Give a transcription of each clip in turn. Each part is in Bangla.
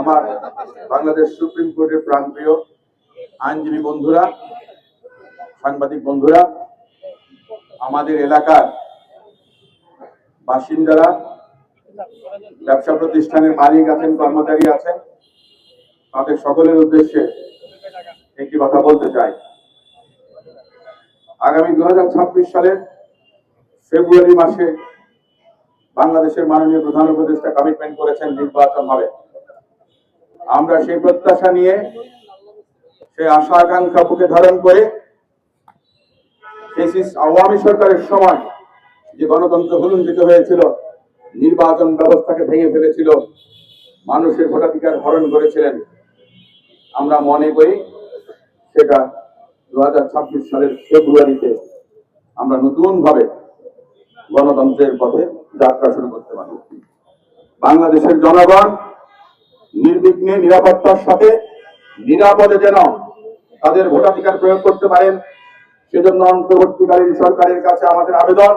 আমার বাংলাদেশ সুপ্রিম কোর্টের প্রাণপ্রিয় আইনজীবী বন্ধুরা, সাংবাদিক বন্ধুরা, আমাদের এলাকার বাসিন্দারা, ব্যবসা প্রতিষ্ঠানের মালিক আছেন, কর্মচারী আছেন, তাদের সকলের উদ্দেশ্যে একটি কথা বলতে চাই। আগামী দু হাজার ছাব্বিশ সালের ফেব্রুয়ারি মাসে বাংলাদেশের মাননীয় প্রধান উপদেষ্টা কমিটমেন্ট করেছেন নির্বাচন হবে আমরা সেই প্রত্যাশা নিয়ে, সেই আশা আকাঙ্ক্ষা বুকে ধারণ করে আওয়ামী সরকারের সময় যে গণতন্ত্র ভুলুণ্ঠিত হয়েছিল, নির্বাচন ব্যবস্থাকে ভেঙে ফেলেছিল, মানুষের ভোটাধিকার হরণ করেছিলেন। আমরা মনে করি সেটা দু হাজার ছাব্বিশ সালের ফেব্রুয়ারিতে আমরা নতুন ভাবে গণতন্ত্রের পথে যাত্রা শুরু করতে পারি। বাংলাদেশের জনগণ নির্বিঘ্নে নিরাপত্তার সাথে নিরাপদে যেন তাদের ভোটাধিকার প্রয়োগ করতে পারেন, সেজন্য অন্তর্বর্তীকালীন সরকারের কাছে আমাদের আবেদন,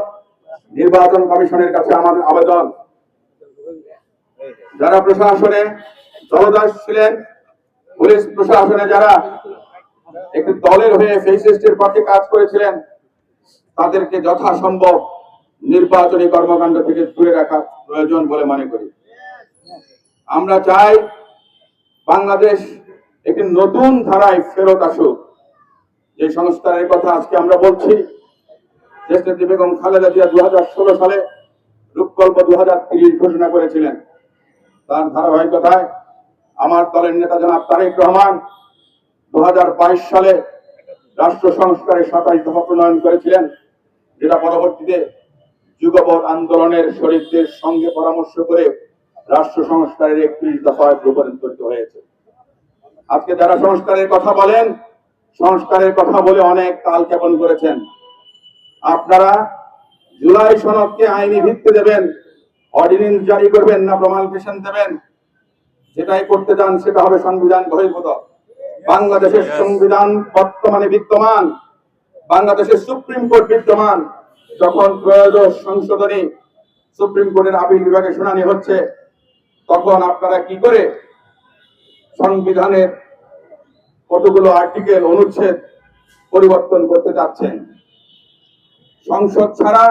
নির্বাচন কমিশনের কাছে আমাদের আবেদন। যারা প্রশাসনে দলদাস ছিলেন, পুলিশ প্রশাসনে যারা একটি দলের হয়ে সেই ফেসিস্টের পক্ষে কাজ করেছিলেন, তাদেরকে যথাসম্ভব নির্বাচনী কর্মকাণ্ড থেকে দূরে রাখা প্রয়োজন বলে মনে করি। আমরা চাই বাংলাদেশ একটি নতুন ধারায় ফেরত আসুক। যে সংস্কারের কথা আজকে আমরা বলছি দেশনেত্রী বেগম খালেদা জিয়া দু হাজার ষোলো সালে রূপকল্প দু ঘোষণা করেছিলেন। তার ধারাবাহিকতায় আমার দলের নেতা জনাব তারেক রহমান দু হাজার বাইশ সালে রাষ্ট্র সংস্কারের সাতাশ দফা প্রণয়ন করেছিলেন। যেটা পরবর্তীতে যুগপৎ আন্দোলনের শরীরদের সঙ্গে পরামর্শ করে রাষ্ট্র সংস্কারের একত্রিশ দফায় রূপান্তরিত হয়েছে। আজকে যারা সংস্কারের কথা বলেন সংস্কারের কথা বলে অনেক কাল ক্ষেপণ করেছেন। আপনারা জুলাই সনদকে আইনি ভিত্তি দেবেন অর্ডিনেন্স জারি করবেন না প্রমালিকেশন দেবেন। যেটাই করতে চান সেটা হবে সংবিধান বহির্ভূত। বাংলাদেশের সংবিধান বর্তমানে বিদ্যমান বাংলাদেশের সুপ্রিম কোর্ট বিদ্যমান। যখন ত্রয়োদশ সংশোধনী সুপ্রিম কোর্টের আপিল বিভাগে শুনানি হচ্ছে তখন আপনারা কি করে সংবিধানের কতগুলো আর্টিকেল অনুচ্ছেদ পরিবর্তন করতে চাচ্ছেন সংসদ ছাড়া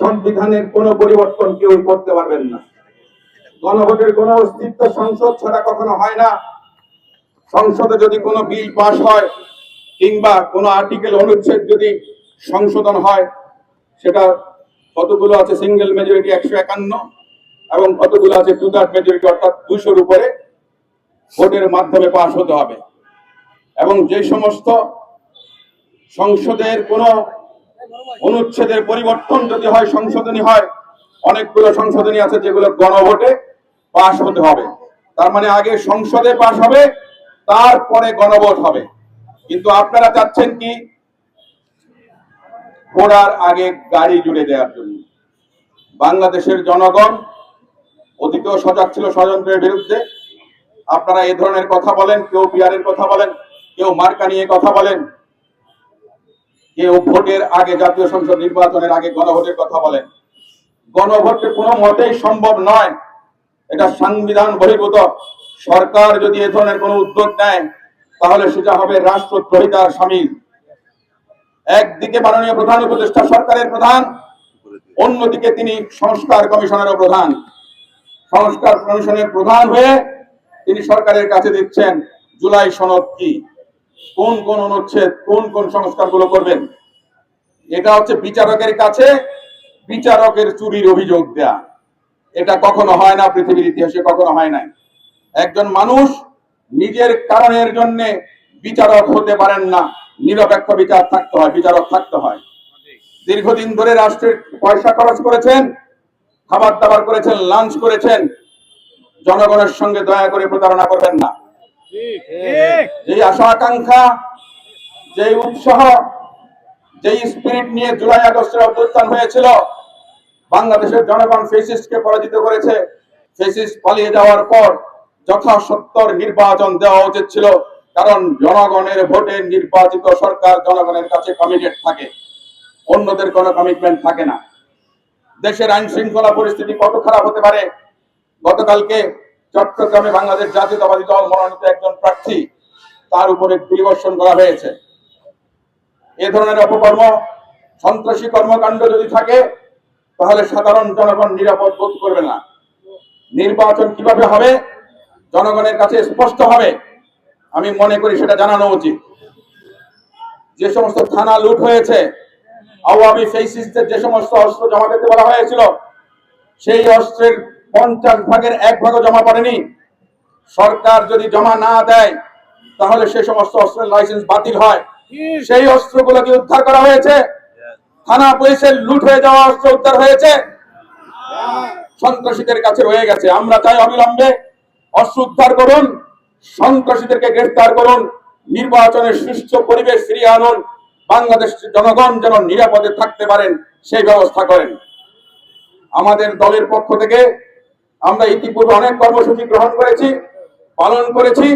সংবিধানের কোনো পরিবর্তন কেউ করতে পারবেন না। গণভোটের কোনো অস্তিত্ব সংসদ ছাড়া কখনো হয় না। সংসদে যদি কোনো বিল পাস হয়, কিংবা কোনো আর্টিকেল অনুচ্ছেদ যদি সংশোধন হয়, সেটা কতগুলো আছে? সিঙ্গেল মেজরিটি একশো একান্ন। এবং কতগুলো আছে? টু থার্ড মেজরিটি অর্থাৎ দুশোর উপরে ভোটের মাধ্যমে পাশ হতে হবে। এবং যে সমস্ত সংসদের কোনো অনুচ্ছেদের পরিবর্তন যদি হয়, সংশোধনী হয়, অনেকগুলো সংশোধনী আছে যেগুলো গণভোটে পাশ হতে হবে। তার মানে আগে সংসদে পাশ হবে, তারপরে গণভোট হবে। কিন্তু আপনারা চাচ্ছেন কি? ঘোড়ার আগে গাড়ি জুড়ে দেওয়ার জন্য। বাংলাদেশের জনগণ অতীতেও সজাগ ছিল ষড়যন্ত্রের বিরুদ্ধে। আপনারা এই ধরনের কথা বলেন, কেউ বিয়ারের কথা বলেন, কেউ মার্কা নিয়ে কথা বলেন, কেউ ভোটের আগে জাতীয় সংসদ নির্বাচনের আগে গণভোটের কথা বলেন। গণভোটে কোনো মতেই সম্ভব নয়। এটা সংবিধান বহির্ভূত। সরকার যদি এ ধরনের কোনো উদ্যোগ নেয়, তাহলে সেটা হবে রাষ্ট্রদ্রোহিতার সামিল। একদিকে মাননীয় প্রধান উপদেষ্টা সরকারের প্রধান, অন্যদিকে তিনি সংস্কার কমিশনেরও প্রধান। সংস্কার কমিশনের প্রধান হয়ে তিনি সরকারের কাছে দিচ্ছেন জুলাই সনদ কি? কোন কোন অনুচ্ছেদ, কোন কোন সংস্কারগুলো করবেন? এটা হচ্ছে বিচারকের কাছে বিচারকের চুরির অভিযোগ দেয়া। এটা কখনো হয় না, পৃথিবীর ইতিহাসে কখনো হয় নাই। একজন মানুষ নিজের কারণের জন্য বিচারক হতে পারেন না, নিরপেক্ষ বিচার থাকতে হয়, বিচারক থাকতে হয়। দীর্ঘদিন ধরে রাষ্ট্রের পয়সা খরচ করেছেন খাবার দাবার করেছেন লাঞ্চ করেছেন জনগণের সঙ্গে দয়া করে প্রতারণা করবেন না। যে আশা আকাঙ্ক্ষা যে উৎসাহ যে স্পিরিট নিয়ে জুলাই আগস্টের অভ্যুত্থান হয়েছিল বাংলাদেশের জনগণ ফেসিস্টকে পরাজিত করেছে। ফেসিস্ট পালিয়ে যাওয়ার পর যথাসত্তর নির্বাচন দেওয়া উচিত ছিল কারণ জনগণের ভোটে নির্বাচিত সরকার জনগণের কাছে কমিটেড থাকে। অন্যদের কোনো কমিটমেন্ট থাকে না। দেশের আইন শৃঙ্খলা পরিস্থিতি কত খারাপ হতে পারে? গতকালকে চট্টগ্রামে বাংলাদেশ জাতীয়তাবাদী দল মনোনীত একজন প্রার্থী তার উপরে পরিবর্তন করা হয়েছে। এ ধরনের অপকর্ম, সন্ত্রাসী কর্মকাণ্ড যদি থাকে, তাহলে সাধারণ জনগণ নিরাপদ বোধ করবে না। নির্বাচন কীভাবে হবে, জনগণের কাছে স্পষ্ট হবে, আমি মনে করি সেটা জানানো উচিত। যে সমস্ত থানা লুট হয়েছে আওয়ামী ফেসিসদের যে সমস্ত অস্ত্র জমা দিতে বলা হয়েছিল, সেই অস্ত্রের পঞ্চাশ ভাগের এক ভাগও জমা পড়েনি। সরকার যদি জমা না দেয়, তাহলে সে সমস্ত অস্ত্রের লাইসেন্স বাতিল হয়। সেই অস্ত্রগুলোকে উদ্ধার করা হয়েছে। থানা পুলিশের লুট হয়ে যাওয়া অস্ত্র উদ্ধার হয়েছে। সন্ত্রাসীদের কাছে রয়ে গেছে। আমরা চাই অবিলম্বে অস্ত্র উদ্ধার করুন, সন্ত্রাসীদেরকে গ্রেফতার করুন, নির্বাচনের সুষ্ঠু পরিবেশ ফিরিয়ে আনুন। বাংলাদেশের জনগণ যেন নিরাপদে থাকতে পারেন, সেই ব্যবস্থা করেন। আমাদের দলের পক্ষ থেকে আমরা ইতিপূর্বে অনেক কর্মসূচি গ্রহণ করেছি, পালন করেছি।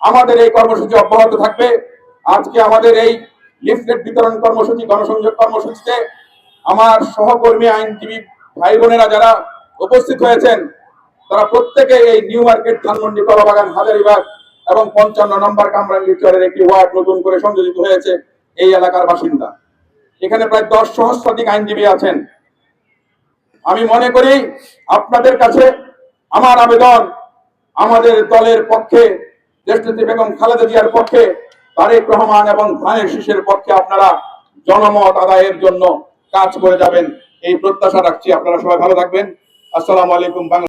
আমাদের এই কর্মসূচি অব্যাহত থাকবে। আজকে আমাদের এই লিফলেট বিতরণ কর্মসূচি, গণসংযোগ কর্মসূচিতে আমার সহকর্মী, আইনজীবী ভাই বোনেরা যারা উপস্থিত হয়েছেন, তারা প্রত্যেকে এই নিউ মার্কেট ধানমন্ডি কলাবাগান হাজারিবাগ এবং পঞ্চান্ন নম্বর কামরাঙ্গি চরের একটি ওয়ার্ড নতুন করে সংযোজিত হয়েছে। এই এলাকার বাসিন্দা। এখানে প্রায় দশ সহস্রাধিক আইনজীবী আছেন। আমি মনে করি আপনাদের কাছে আমার আবেদন, আমাদের দলের পক্ষে, দেশনেত্রী বেগম খালেদা জিয়ার পক্ষে, তারেক রহমান এবং ধানের শীষের পক্ষে আপনারা জনমত আদায়ের জন্য কাজ করে যাবেন। এই প্রত্যাশা রাখছি। আপনারা সবাই ভালো থাকবেন। আসসালামু আলাইকুম, বাংলা